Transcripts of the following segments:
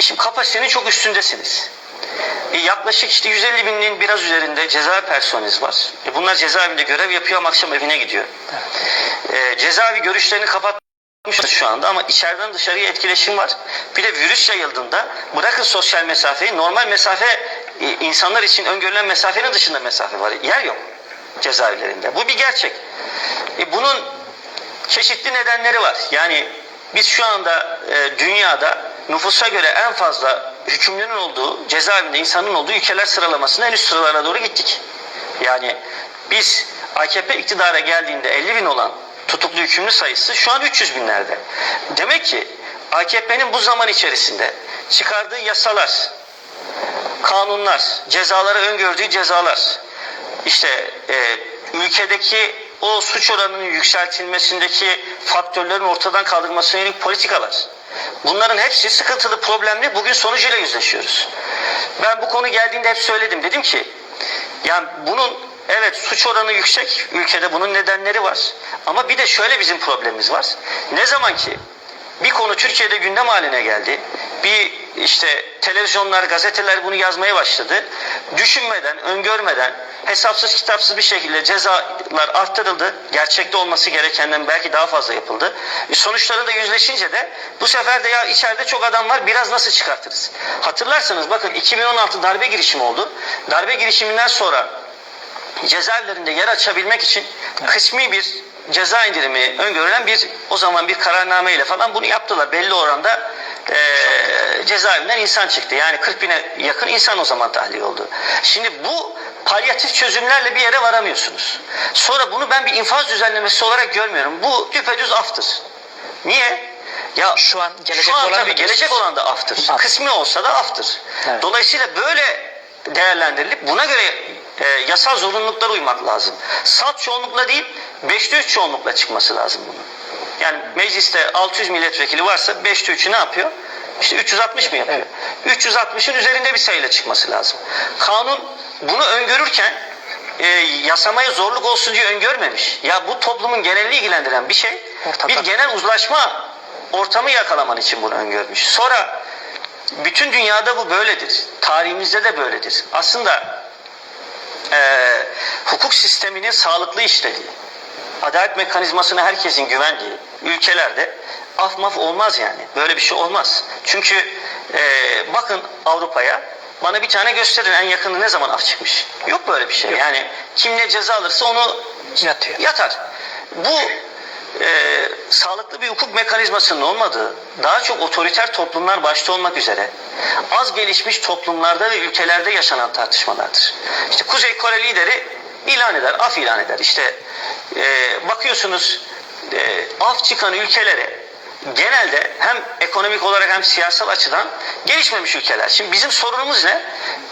Şimdi kapasitenin çok üstündesiniz. E yaklaşık işte 150 binin biraz üzerinde ceza personeliniz var. E bunlar cezaevinde görev yapıyor ama akşam evine gidiyor. E, cezaevi görüşlerini kapatmışız şu anda ama içeriden dışarıya etkileşim var. Bir de virüs yayıldığında bırakın sosyal mesafeyi normal mesafe e, insanlar için öngörülen mesafenin dışında mesafe var. Yer yok cezaevlerinde. Bu bir gerçek. E, bunun çeşitli nedenleri var. Yani biz şu anda e, dünyada nüfusa göre en fazla hükümlünün olduğu, cezaevinde insanın olduğu ülkeler sıralamasında en üst sıralara doğru gittik. Yani biz AKP iktidara geldiğinde 50 bin olan tutuklu hükümlü sayısı şu an 300 binlerde. Demek ki AKP'nin bu zaman içerisinde çıkardığı yasalar, kanunlar, cezalara öngördüğü cezalar, işte e, ülkedeki o suç oranının yükseltilmesindeki faktörlerin ortadan kaldırılmasına yönelik politikalar. Bunların hepsi sıkıntılı, problemli. Bugün sonucuyla yüzleşiyoruz. Ben bu konu geldiğinde hep söyledim. Dedim ki yani bunun evet suç oranı yüksek. Ülkede bunun nedenleri var. Ama bir de şöyle bizim problemimiz var. Ne zaman ki bir konu Türkiye'de gündem haline geldi. Bir işte televizyonlar, gazeteler bunu yazmaya başladı. Düşünmeden, öngörmeden, hesapsız kitapsız bir şekilde cezalar arttırıldı. Gerçekte olması gerekenden belki daha fazla yapıldı. E sonuçlarıyla yüzleşince de bu sefer de ya içeride çok adam var biraz nasıl çıkartırız? Hatırlarsanız bakın 2016 darbe girişimi oldu. Darbe girişiminden sonra cezaevlerinde yer açabilmek için kısmi bir ceza indirimi öngörülen bir o zaman bir kararname ile falan bunu yaptılar. Belli oranda e, cezaevinden insan çıktı. Yani 40 bine yakın insan o zaman tahliye oldu. Şimdi bu palyatif çözümlerle bir yere varamıyorsunuz. Sonra bunu ben bir infaz düzenlemesi olarak görmüyorum. Bu düpedüz aftır. Niye? Ya Şu an gelecek şu an olan tabii gelecek olan da aftır. Af. Kısmi olsa da aftır. Evet. Dolayısıyla böyle değerlendirilip buna göre e, yasal zorunluluklara uymak lazım. Salt çoğunlukla değil, 5'te 3 çoğunlukla çıkması lazım bunun. Yani mecliste 600 milletvekili varsa 5'te 3'ü ne yapıyor? İşte 360 mı yapıyor? 360'ın üzerinde bir sayıyla çıkması lazım. Kanun bunu öngörürken e, yasamaya zorluk olsun diye öngörmemiş. Ya bu toplumun genelini ilgilendiren bir şey. Ortada. Bir genel uzlaşma ortamı yakalaman için bunu öngörmüş. Sonra bütün dünyada bu böyledir. Tarihimizde de böyledir. Aslında eee, hukuk sisteminin sağlıklı işlediği, adalet mekanizmasına herkesin güvendiği ülkelerde af maf olmaz yani. Böyle bir şey olmaz. Çünkü eee, bakın Avrupa'ya bana bir tane gösterin en yakını ne zaman af çıkmış. Yok böyle bir şey. Yani kim ne ceza alırsa onu Yatıyor. yatar. Bu e, sağlıklı bir hukuk mekanizmasının olmadığı, daha çok otoriter toplumlar başta olmak üzere az gelişmiş toplumlarda ve ülkelerde yaşanan tartışmalardır. İşte Kuzey Kore lideri ilan eder, af ilan eder. İşte e, bakıyorsunuz e, af çıkan ülkelere genelde hem ekonomik olarak hem siyasal açıdan gelişmemiş ülkeler. Şimdi bizim sorunumuz ne?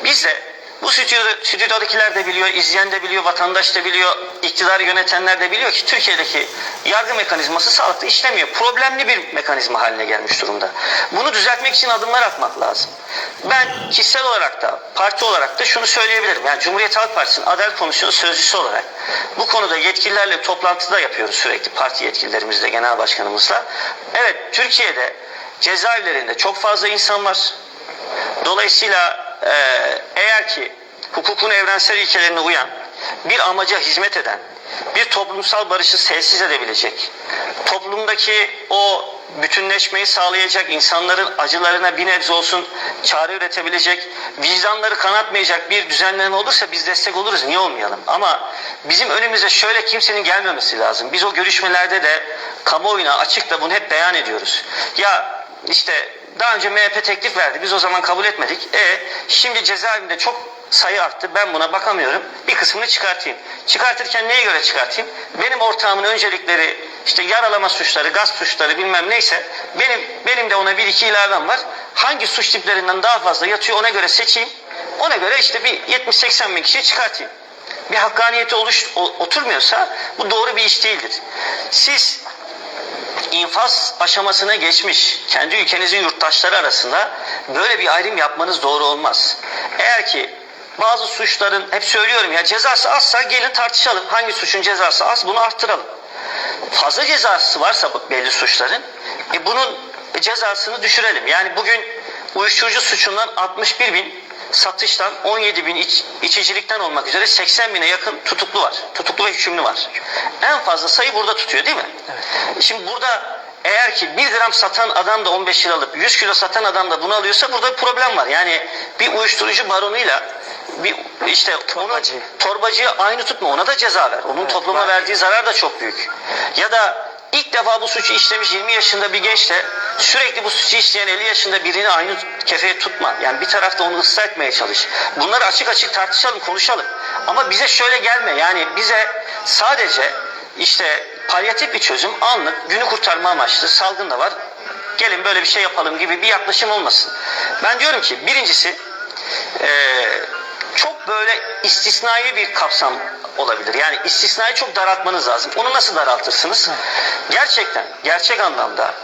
Biz de bu stüdyoda, stüdyodakiler de biliyor, izleyen de biliyor, vatandaş da biliyor, iktidarı yönetenler de biliyor ki Türkiye'deki yargı mekanizması sağlıklı işlemiyor. Problemli bir mekanizma haline gelmiş durumda. Bunu düzeltmek için adımlar atmak lazım. Ben kişisel olarak da, parti olarak da şunu söyleyebilirim. Yani Cumhuriyet Halk Partisi'nin Adalet Komisyonu sözcüsü olarak bu konuda yetkililerle toplantıda yapıyoruz sürekli parti yetkililerimizle, genel başkanımızla. Evet, Türkiye'de cezaevlerinde çok fazla insan var. Dolayısıyla e, eğer ki hukukun evrensel ilkelerine uyan, bir amaca hizmet eden, bir toplumsal barışı tesis edebilecek, toplumdaki o bütünleşmeyi sağlayacak, insanların acılarına bir nebze olsun çare üretebilecek, vicdanları kanatmayacak bir düzenleme olursa biz destek oluruz. Niye olmayalım? Ama bizim önümüze şöyle kimsenin gelmemesi lazım. Biz o görüşmelerde de kamuoyuna açıkla bunu hep beyan ediyoruz. Ya işte daha önce MHP teklif verdi. Biz o zaman kabul etmedik. E şimdi cezaevinde çok sayı arttı. Ben buna bakamıyorum. Bir kısmını çıkartayım. Çıkartırken neye göre çıkartayım? Benim ortağımın öncelikleri işte yaralama suçları, gasp suçları bilmem neyse benim benim de ona bir iki ilavem var. Hangi suç tiplerinden daha fazla yatıyor ona göre seçeyim. Ona göre işte bir 70-80 bin kişi çıkartayım. Bir hakkaniyeti oluş, oturmuyorsa bu doğru bir iş değildir. Siz infaz aşamasına geçmiş kendi ülkenizin yurttaşları arasında böyle bir ayrım yapmanız doğru olmaz. Eğer ki bazı suçların hep söylüyorum ya cezası azsa gelin tartışalım. Hangi suçun cezası az bunu arttıralım. Fazla cezası varsa bu belli suçların e bunun cezasını düşürelim. Yani bugün uyuşturucu suçundan 61 bin, satıştan 17 bin iç, içicilikten olmak üzere 80 bine yakın tutuklu var. Tutuklu ve hükümlü var. En fazla sayı burada tutuyor değil mi? Şimdi burada eğer ki 1 gram satan adam da 15 lira alıp 100 kilo satan adam da bunu alıyorsa burada bir problem var. Yani bir uyuşturucu baronuyla bir işte Torbacı. onun torbacıyı aynı tutma ona da ceza ver. Onun topluma var. verdiği zarar da çok büyük. Ya da ilk defa bu suçu işlemiş 20 yaşında bir gençle sürekli bu suçu işleyen 50 yaşında birini aynı kefeye tutma. Yani bir tarafta onu ıslah etmeye çalış. Bunları açık açık tartışalım, konuşalım. Ama bize şöyle gelme. Yani bize sadece işte palyatif bir çözüm anlık günü kurtarma amaçlı salgın da var. Gelin böyle bir şey yapalım gibi bir yaklaşım olmasın. Ben diyorum ki birincisi eee, çok böyle istisnai bir kapsam olabilir. Yani istisnayı çok daraltmanız lazım. Onu nasıl daraltırsınız? Gerçekten, gerçek anlamda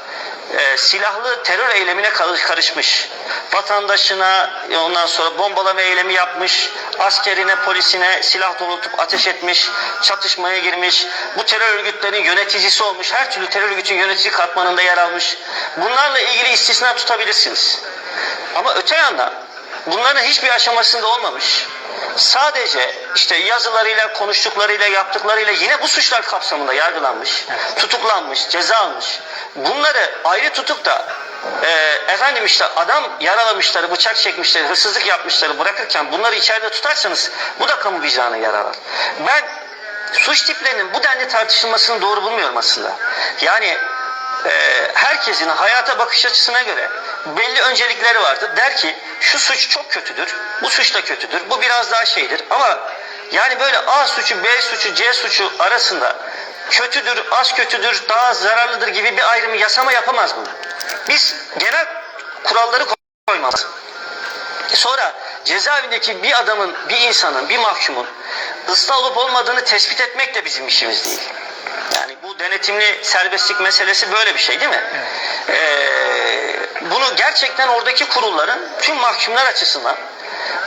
e, silahlı terör eylemine karış- karışmış, vatandaşına e, ondan sonra bombalama eylemi yapmış, askerine, polisine silah doğrultup ateş etmiş, çatışmaya girmiş, bu terör örgütlerinin yöneticisi olmuş, her türlü terör örgütün yönetici katmanında yer almış. Bunlarla ilgili istisna tutabilirsiniz. Ama öte yandan bunların hiçbir aşamasında olmamış. Sadece işte yazılarıyla, konuştuklarıyla, yaptıklarıyla yine bu suçlar kapsamında yargılanmış, tutuklanmış, ceza almış. Bunları ayrı tutup da e, efendim işte adam yaralamışları, bıçak çekmişleri, hırsızlık yapmışları bırakırken bunları içeride tutarsanız bu da kamu vicdanına yaralar. Ben suç tiplerinin bu denli tartışılmasını doğru bulmuyorum aslında. Yani e, herkesin hayata bakış açısına göre belli öncelikleri vardır. Der ki şu suç çok kötüdür, bu suç da kötüdür, bu biraz daha şeydir. Ama yani böyle A suçu, B suçu, C suçu arasında kötüdür, az kötüdür, daha zararlıdır gibi bir ayrımı yasama yapamaz bunu. Biz genel kuralları koymamız. Sonra cezaevindeki bir adamın, bir insanın, bir mahkumun ıslah olup olmadığını tespit etmek de bizim işimiz değil. Yani bu denetimli serbestlik meselesi böyle bir şey değil mi? Ee, bunu gerçekten oradaki kurulların tüm mahkumlar açısından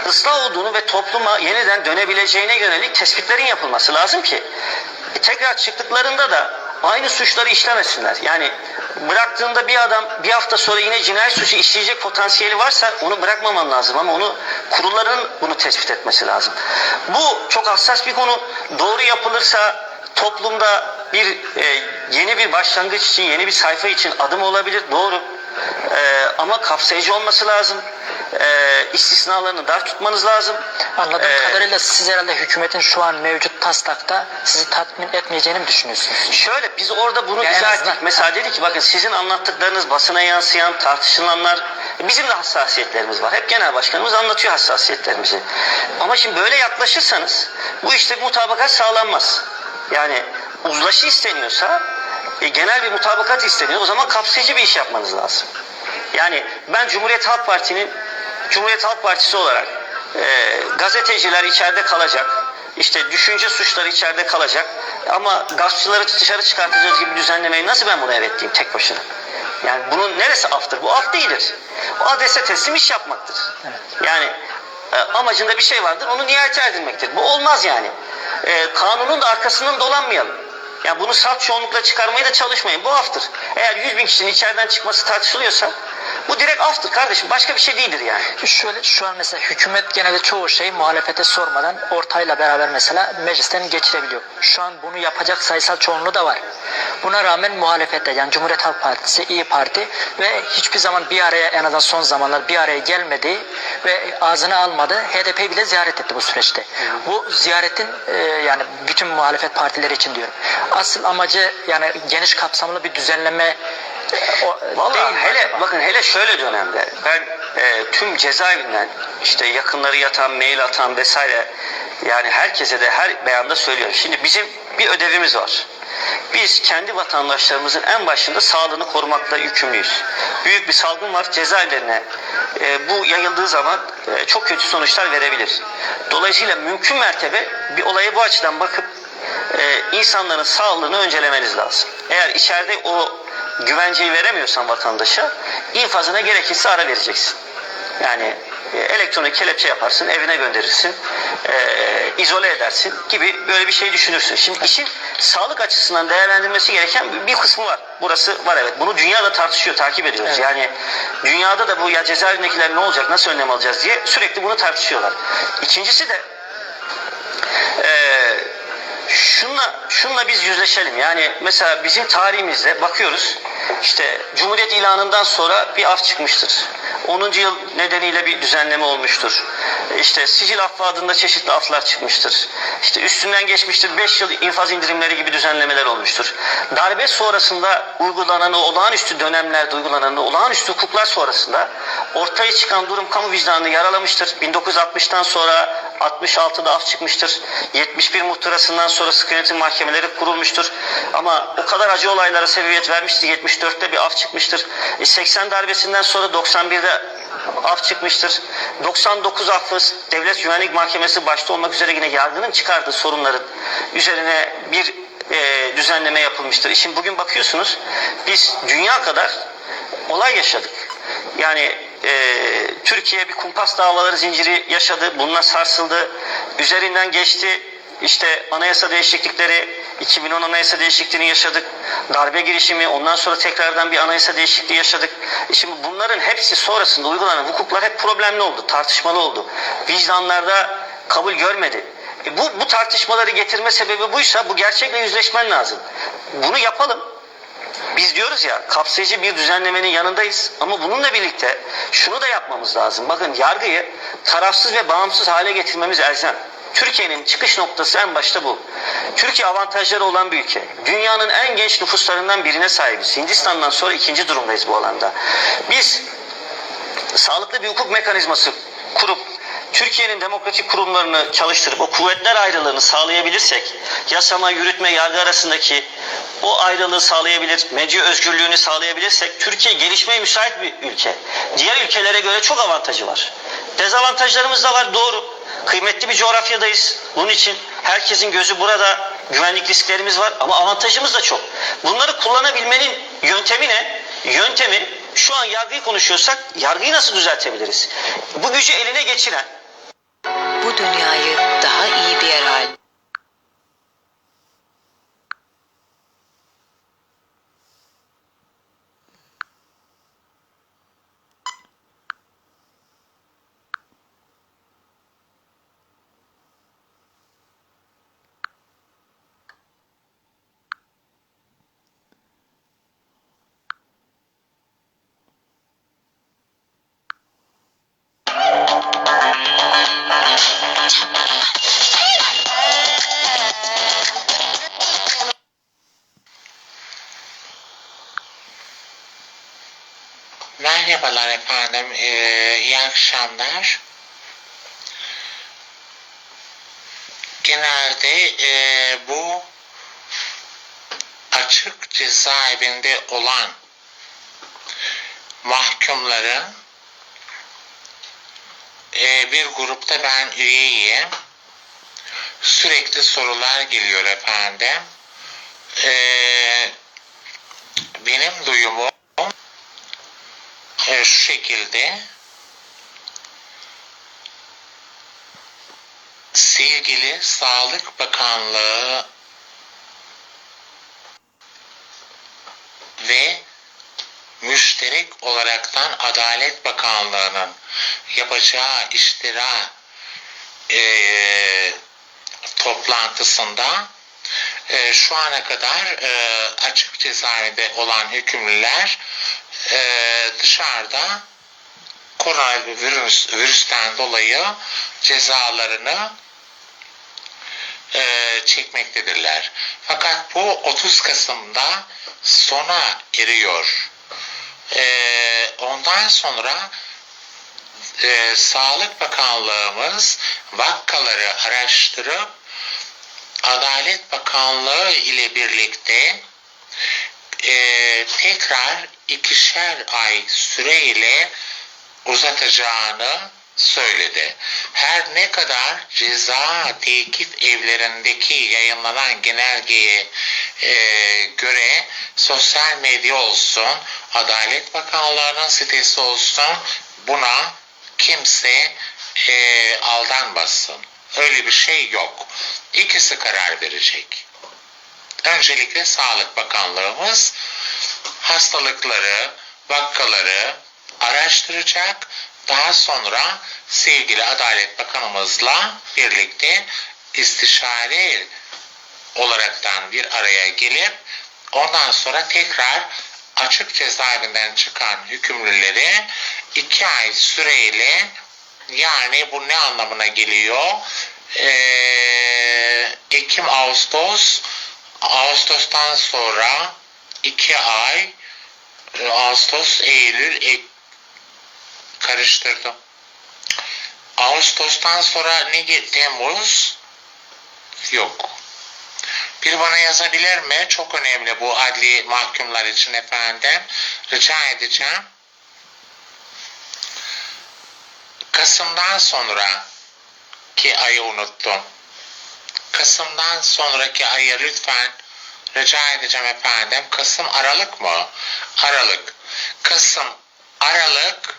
ıslah olduğunu ve topluma yeniden dönebileceğine yönelik tespitlerin yapılması lazım ki e, tekrar çıktıklarında da aynı suçları işlemesinler. Yani bıraktığında bir adam bir hafta sonra yine cinayet suçu işleyecek potansiyeli varsa onu bırakmaman lazım ama onu kurulların bunu tespit etmesi lazım. Bu çok hassas bir konu. Doğru yapılırsa toplumda bir e, yeni bir başlangıç için, yeni bir sayfa için adım olabilir. Doğru. E, ama kapsayıcı olması lazım. E, istisnalarını dar tutmanız lazım. Anladığım E, kadarıyla siz herhalde hükümetin şu an mevcut taslakta sizi tatmin etmeyeceğini mi düşünüyorsunuz? Şöyle biz orada bunu Ya en izah ettik. Mesela dedik ki bakın sizin anlattıklarınız basına yansıyan tartışılanlar bizim de hassasiyetlerimiz var. Hep genel başkanımız anlatıyor hassasiyetlerimizi. Ama şimdi böyle yaklaşırsanız bu işte bir mutabakat sağlanmaz. Yani uzlaşı isteniyorsa e, genel bir mutabakat isteniyor. O zaman kapsayıcı bir iş yapmanız lazım. Yani ben Cumhuriyet Halk Parti'nin Cumhuriyet Halk Partisi olarak e, gazeteciler içeride kalacak. İşte düşünce suçları içeride kalacak. Ama gaspçıları dışarı çıkartacağız gibi düzenlemeyi nasıl ben buna evet diyeyim tek başına? Yani bunun neresi aftır? Bu af değildir. O adrese teslim iş yapmaktır. Yani e, amacında bir şey vardır. Onu nihayete erdirmektir. Bu olmaz yani. E, kanunun da arkasından dolanmayalım. Yani bunu salt çoğunlukla çıkarmaya da çalışmayın. Bu aftır. Eğer 100 bin kişinin içeriden çıkması tartışılıyorsa bu direkt aftır kardeşim. Başka bir şey değildir yani. Şöyle şu an mesela hükümet genelde çoğu şeyi muhalefete sormadan ortayla beraber mesela meclisten geçirebiliyor. Şu an bunu yapacak sayısal çoğunluğu da var. Buna rağmen muhalefette yani Cumhuriyet Halk Partisi, İyi Parti ve hiçbir zaman bir araya en azından son zamanlar bir araya gelmedi ve ağzına almadı. HDP'yi bile ziyaret etti bu süreçte. Bu ziyaretin e, yani bütün muhalefet partileri için diyorum. Asıl amacı yani geniş kapsamlı bir düzenleme o, Vallahi hele acaba? bakın hele şöyle dönemde ben e, tüm cezaevinden işte yakınları yatan, mail atan vesaire yani herkese de her beyanda söylüyorum. Şimdi bizim bir ödevimiz var. Biz kendi vatandaşlarımızın en başında sağlığını korumakla yükümlüyüz. Büyük bir salgın var cezaevlerine. e, bu yayıldığı zaman e, çok kötü sonuçlar verebilir. Dolayısıyla mümkün mertebe bir olaya bu açıdan bakıp e, insanların sağlığını öncelemeniz lazım. Eğer içeride o güvenceyi veremiyorsan vatandaşa infazına gerekirse ara vereceksin. Yani e, elektronik kelepçe yaparsın, evine gönderirsin, e, izole edersin gibi böyle bir şey düşünürsün. Şimdi işin sağlık açısından değerlendirilmesi gereken bir- kısmı var. Burası var evet. Bunu dünyada tartışıyor, takip ediyoruz. Evet. Yani dünyada da bu ya cezaevindekiler ne olacak, nasıl önlem alacağız diye sürekli bunu tartışıyorlar. İkincisi de şunla, şunla biz yüzleşelim. Yani mesela bizim tarihimizde bakıyoruz işte Cumhuriyet ilanından sonra bir af çıkmıştır. 10. yıl nedeniyle bir düzenleme olmuştur. İşte sicil affı adında çeşitli aflar çıkmıştır. İşte üstünden geçmiştir 5 yıl infaz indirimleri gibi düzenlemeler olmuştur. Darbe sonrasında uygulanan olağanüstü dönemlerde uygulanan olağanüstü hukuklar sonrasında ortaya çıkan durum kamu vicdanını yaralamıştır. 1960'tan sonra 66'da af çıkmıştır. 71 muhtırasından sonra sıkı yönetim mahkemeleri kurulmuştur. Ama o kadar acı olaylara sebebiyet vermiştir. 74'te bir af çıkmıştır. E 80 darbesinden sonra 91'de af çıkmıştır. 99 affı Devlet Güvenlik Mahkemesi başta olmak üzere yine yargının çıkardığı sorunların üzerine bir e, düzenleme yapılmıştır. Şimdi bugün bakıyorsunuz biz dünya kadar olay yaşadık. Yani e, Türkiye bir kumpas davaları zinciri yaşadı. Bununla sarsıldı. Üzerinden geçti. İşte anayasa değişiklikleri 2010 anayasa değişikliğini yaşadık. Darbe girişimi ondan sonra tekrardan bir anayasa değişikliği yaşadık. Şimdi bunların hepsi sonrasında uygulanan hukuklar hep problemli oldu. Tartışmalı oldu. Vicdanlarda kabul görmedi. E bu, bu tartışmaları getirme sebebi buysa bu gerçekle yüzleşmen lazım. Bunu yapalım. Biz diyoruz ya kapsayıcı bir düzenlemenin yanındayız ama bununla birlikte şunu da yapmamız lazım. Bakın yargıyı tarafsız ve bağımsız hale getirmemiz elzem. Türkiye'nin çıkış noktası en başta bu. Türkiye avantajları olan bir ülke. Dünyanın en genç nüfuslarından birine sahibiz. Hindistan'dan sonra ikinci durumdayız bu alanda. Biz sağlıklı bir hukuk mekanizması kurup Türkiye'nin demokratik kurumlarını çalıştırıp o kuvvetler ayrılığını sağlayabilirsek, yasama, yürütme, yargı arasındaki o ayrılığı sağlayabilir, medya özgürlüğünü sağlayabilirsek Türkiye gelişmeye müsait bir ülke. Diğer ülkelere göre çok avantajı var. Dezavantajlarımız da var doğru. Kıymetli bir coğrafyadayız. Bunun için herkesin gözü burada. Güvenlik risklerimiz var ama avantajımız da çok. Bunları kullanabilmenin yöntemi ne? Yöntemi şu an yargıyı konuşuyorsak yargıyı nasıl düzeltebiliriz? Bu gücü eline geçiren bu dünyayı daha iyi bir yer haline Merhabalar efendim, ee, iyi akşamlar. Genelde ee, bu açık cezaevinde olan mahkumların ee, bir grupta ben üyeyim. Sürekli sorular geliyor efendim. Ee, benim duyumum e, şekilde sevgili Sağlık Bakanlığı ve müşterek olaraktan Adalet Bakanlığı'nın yapacağı iştira e, toplantısında e, şu ana kadar e, açık cezaevinde olan hükümlüler e, dışarıda koronavirüs virüsten dolayı cezalarını e, çekmektedirler. Fakat bu 30 Kasım'da sona eriyor. E, ondan sonra e, Sağlık Bakanlığımız vakkaları araştırıp Adalet Bakanlığı ile birlikte e, tekrar ikişer ay süreyle uzatacağını söyledi. Her ne kadar ceza tekif evlerindeki yayınlanan genelgeye e, göre sosyal medya olsun, Adalet Bakanlığı'nın sitesi olsun buna kimse e, aldanmasın. Öyle bir şey yok. İkisi karar verecek. Öncelikle Sağlık Bakanlığımız hastalıkları, vakaları araştıracak. Daha sonra sevgili Adalet Bakanımızla birlikte istişare olaraktan bir araya gelip ondan sonra tekrar açık cezaevinden çıkan hükümlüleri iki ay süreyle yani bu ne anlamına geliyor? Ee, Ekim, Ağustos, Ağustos'tan sonra iki ay, e, Ağustos, Eylül, Ek- karıştırdım. Ağustos'tan sonra ne Temmuz yok. Bir bana yazabilir mi? Çok önemli bu adli mahkumlar için efendim. Rica edeceğim. Kasım'dan sonra ki ayı unuttum. Kasım'dan sonraki ayı lütfen rica edeceğim efendim. Kasım Aralık mı? Aralık. Kasım Aralık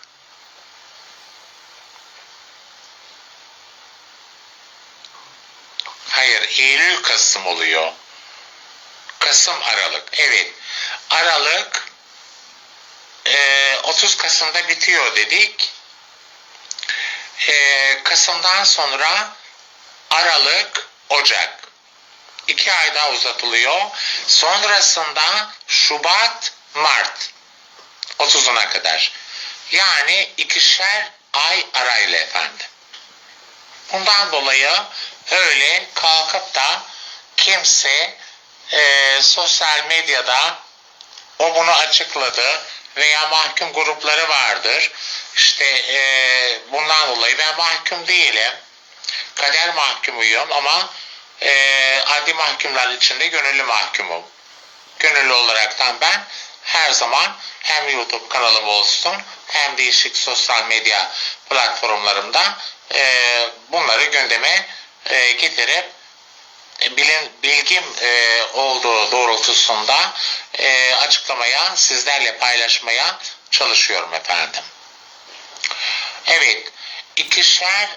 Hayır, Eylül Kasım oluyor. Kasım Aralık. Evet. Aralık e, 30 Kasım'da bitiyor dedik. E, Kasım'dan sonra Aralık, Ocak. iki ay daha uzatılıyor. Sonrasında Şubat, Mart 30'una kadar. Yani ikişer ay arayla efendim. Bundan dolayı öyle kalkıp da kimse e, sosyal medyada o bunu açıkladı veya mahkum grupları vardır. İşte e, bundan dolayı ben mahkum değilim. Kader mahkumuyum ama e, adli mahkumlar içinde gönüllü mahkumum. Gönüllü olaraktan ben her zaman hem YouTube kanalım olsun hem değişik sosyal medya platformlarımda e, bunları gündeme e, getirip e, bilin, bilgim e, olduğu doğrultusunda e, açıklamaya, sizlerle paylaşmaya çalışıyorum efendim. Evet, ikişer